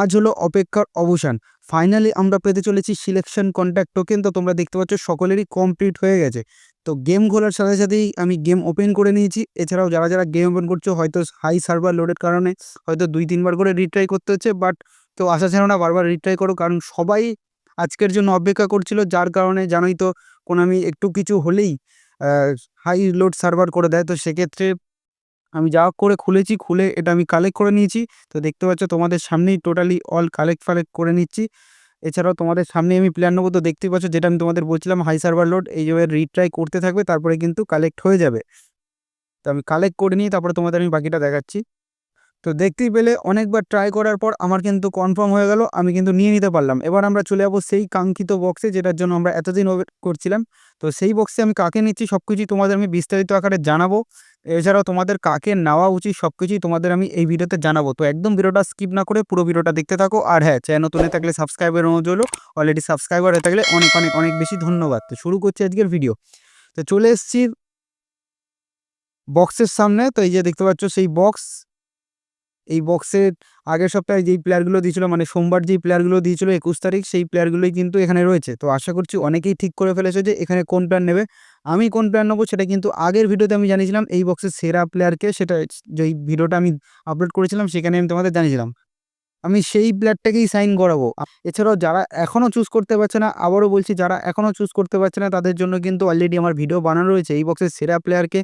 আজ হলো অপেক্ষার অবসান। ফাইনালি আমরা পেতে চলেছি সিলেকশন কন্ট্যাক্ট টোকেন তো তোমরা দেখতে পাচ্ছ সকলেরই কমপ্লিট হয়ে গেছে। তো গেম খোলার সাথে সাথেই আমি গেম ওপেন করে নিয়েছি। এছাড়াও যারা যারা গেম ওপেন করছ, হয়তো হাই সার্ভার লোডের কারণে হয়তো দুই, তিনবার করে রিট্রাই করতে হচ্ছে। বাট কেউ আশা ছিল না বারবার রিট্রাই করো, কারণ সবাই আজকের জন্য অপেক্ষা করছিল। যার কারণে জানোই তো, কোনো আমি একটু কিছু হলেই হাই লোড সার্ভার করে দেয়। তো সেক্ষেত্রে আমি যা করে খুলেছি, খুলে এটা আমি কালেক্ট করে নিয়েছি। তো দেখতে পাচ্ছ তোমাদের সামনেই টোটালি অল কালেক্ট ফালেক্ট করে নিচ্ছি। এছাড়াও তোমাদের সামনে আমি প্ল্যান নেব। তো দেখতেই পাচ্ছ যেটা আমি তোমাদের বলছিলাম হাই সার্ভার লোড এই যে রিট্রাই করতে থাকবে, তারপরে কিন্তু কালেক্ট হয়ে যাবে। তো আমি কালেক্ট করে নিয়ে তারপরে তোমাদের আমি বাকিটা দেখাচ্ছি। তো দেখতেই পেলে অনেকবার ট্রাই করার পর আমার কিন্তু কনফার্ম হয়ে গেল, আমি কিন্তু নিয়ে নিতে পারলাম। এবার আমরা চলে যাব সেই কাঙ্ক্ষিত বক্সে যেটার জন্য আমরা এতদিন ওয়েট করছিলাম। তো সেই বক্সে আমি কাকে নিচ্ছি সব কিছুই তোমাদের আমি বিস্তারিত আকারে জানাব। এছাড়াও তোমাদের কাকে নেওয়া উচিত সব কিছুই তোমাদের আমি এই ভিডিওতে জানাব। তো একদম ভিডিওটা স্কিপ না করে পুরো ভিডিওটা দেখতে থাকো। আর হ্যাঁ চ্যানেল নতুন থাকলে সাবস্ক্রাইবের অনুরোধ হলো অলরেডি সাবস্ক্রাইবার হয়ে থাকলে অনেক অনেক অনেক বেশি ধন্যবাদ। তো শুরু করছি আজকের ভিডিও তো চলে এসেছি বক্সের সামনে। তো এই যে দেখতে পাচ্ছ, সেই বক্স এই বক্সের আগের সপ্তাহে যেই প্লেয়ারগুলো দিয়েছিল মানে সোমবার যেই প্লেয়ারগুলো দিয়েছিল একুশ তারিখ, সেই প্লেয়ারগুলোই কিন্তু এখানে রয়েছে। তো আশা করছি অনেকেই ঠিক করে ফেলেছে যে এখানে কোন প্লেয়ার নেবে। আমি কোন প্লেয়ার নেব সেটা কিন্তু আগের ভিডিওতে আমি জানিয়েছিলাম, এই বক্সের সেরা প্লেয়ারকে সেটা যেই ভিডিওটা আমি আপলোড করেছিলাম সেখানে আমি তোমাদের জানিয়েছিলাম। আমি সেই প্লেয়ারটাকেই সাইন করাবো। এছাড়াও যারা এখনও চুজ করতে পারছে না, আবারও বলছি যারা এখনও চুজ করতে পারছে না, তাদের জন্য কিন্তু অলরেডি আমার ভিডিও বানানো রয়েছে। এই বক্সের সেরা প্লেয়ারকে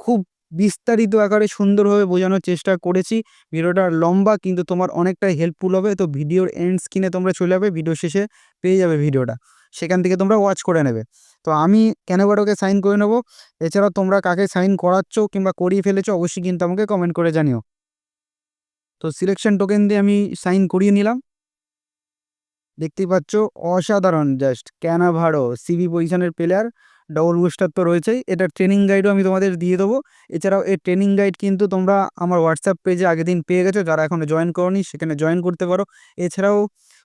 খুব বিস্তারিত আকারে সুন্দরভাবে বোঝানোর চেষ্টা করেছি। ভিডিওটা লম্বা কিন্তু তোমার অনেকটা হেল্পফুল হবে। তো ভিডিওর এন্ড স্ক্রিনে তোমরা চলে যাবে, ভিডিও শেষে পেয়ে যাবে ভিডিওটা। সেখান থেকে তোমরা ওয়াচ করে নেবে। তো আমি ক্যানোভারোকে সাইন করে নেব? এছাড়াও তোমরা কাকে সাইন করাচ্ছ কিংবা করিয়ে ফেলেছো অবশ্যই কিন্তু আমাকে কমেন্ট করে জানিও। তো সিলেকশন টোকেন দিয়ে আমি সাইন করিয়ে নিলাম। দেখতেই পাচ্ছ, অসাধারণ জাস্ট ক্যানাভারো সিবি পজিশনের প্লেয়ার ডবল বুস্টার তো রয়েছেই। এটার ট্রেনিং গাইডও আমি তোমাদের দিয়ে দেবো। এছাড়াও এই ট্রেনিং গাইড কিন্তু তোমরা আমার হোয়াটসঅ্যাপ পেজে আগের দিন পেয়ে গেছো। যারা এখনও জয়েন করনি, সেখানে জয়েন করতে পারো। এছাড়াও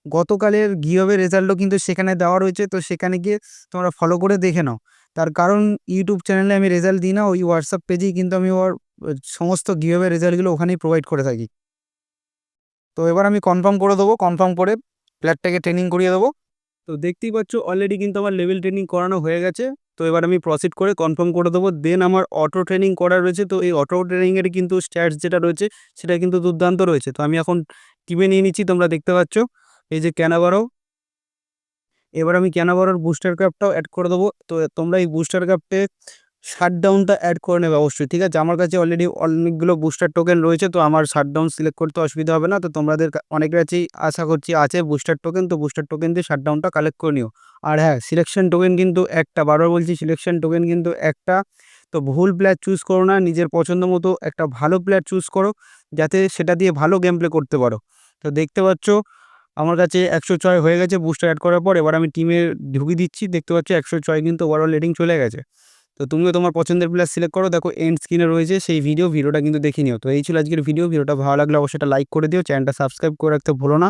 গতকালের গিয়বের রেজাল্টও কিন্তু সেখানে দেওয়া রয়েছে। তো সেখানে গিয়ে তোমরা ফলো করে দেখে নাও। তার কারণ ইউটিউব চ্যানেলে আমি রেজাল্ট দিই না, ওই হোয়াটসঅ্যাপ পেজেই কিন্তু আমি ওর সমস্ত গিয়বের রেজাল্টগুলো ওখানেই প্রোভাইড করে থাকি। তো এবার আমি কনফার্ম করে দেবো। কনফার্ম করে প্লেয়ারটাকে ট্রেনিং করিয়ে দেবো। তো দেখতেই পাচ্ছ অলরেডি কিন্তু আমার লেভেল ট্রেনিং করানো হয়ে গেছে। তো এবার আমি প্রসিড করে কনফার্ম করে দেবো। দেন আমার অটো ট্রেনিং করা রয়েছে, তো এই অটো ট্রেনিংয়ের কিন্তু স্ট্যাটস যেটা রয়েছে, সেটা কিন্তু দুর্দান্ত রয়েছে। তো আমি এখন টিমে নিয়ে নিচ্ছি, তোমরা দেখতে পাচ্ছ। এই যে ক্যানাবারও এবার আমি ক্যানাবারোর বুস্টার ক্যাপটাও অ্যাড করে দেবো। তো তোমরা এই বুস্টার ক্যাপটে শাটডাউনটা অ্যাড করে নেবে অবশ্যই, ঠিক আছে? আমার কাছে অলরেডি অনেকগুলো বুস্টার টোকেন রয়েছে, তো আমার শাটডাউন সিলেক্ট করতে অসুবিধা হবে না। তো তোমাদের অনেক কাছেই আশা করছি আছে বুস্টার টোকেন তো বুস্টার টোকেন দিয়ে শাটডাউনটা কালেক্ট করে নিও। আর হ্যাঁ সিলেকশন টোকেন কিন্তু একটা, বারবার বলছি সিলেকশন টোকেন কিন্তু একটা। তো ভুল প্লেয়ার চুজ করো না, নিজের পছন্দ মতো একটা ভালো প্লেয়ার চুজ করো, যাতে সেটা দিয়ে ভালো গেম প্লে করতে পারো। তো দেখতে পাচ্ছ, আমার কাছে একশো ছয় হয়ে গেছে বুস্টার অ্যাড করার পর এবার আমি টিমে ঢুকিয়ে দিচ্ছি, দেখতে পাচ্ছি একশো ছয় কিন্তু ওভারঅল রেটিং চলে গেছে। তো তুমিও তোমার পছন্দের প্লেয়ার সিলেক্ট করো। দেখো এন্ড স্ক্রিনে রয়েছে সেই ভিডিও ভিডিওটা কিন্তু দেখে নিও। তো এই ছিল আজকের ভিডিও ভিডিওটা ভালো লাগলে অবশ্যই লাইক করে দিও। চ্যানেলটা সাবস্ক্রাইব করে রাখতে ভুলো না।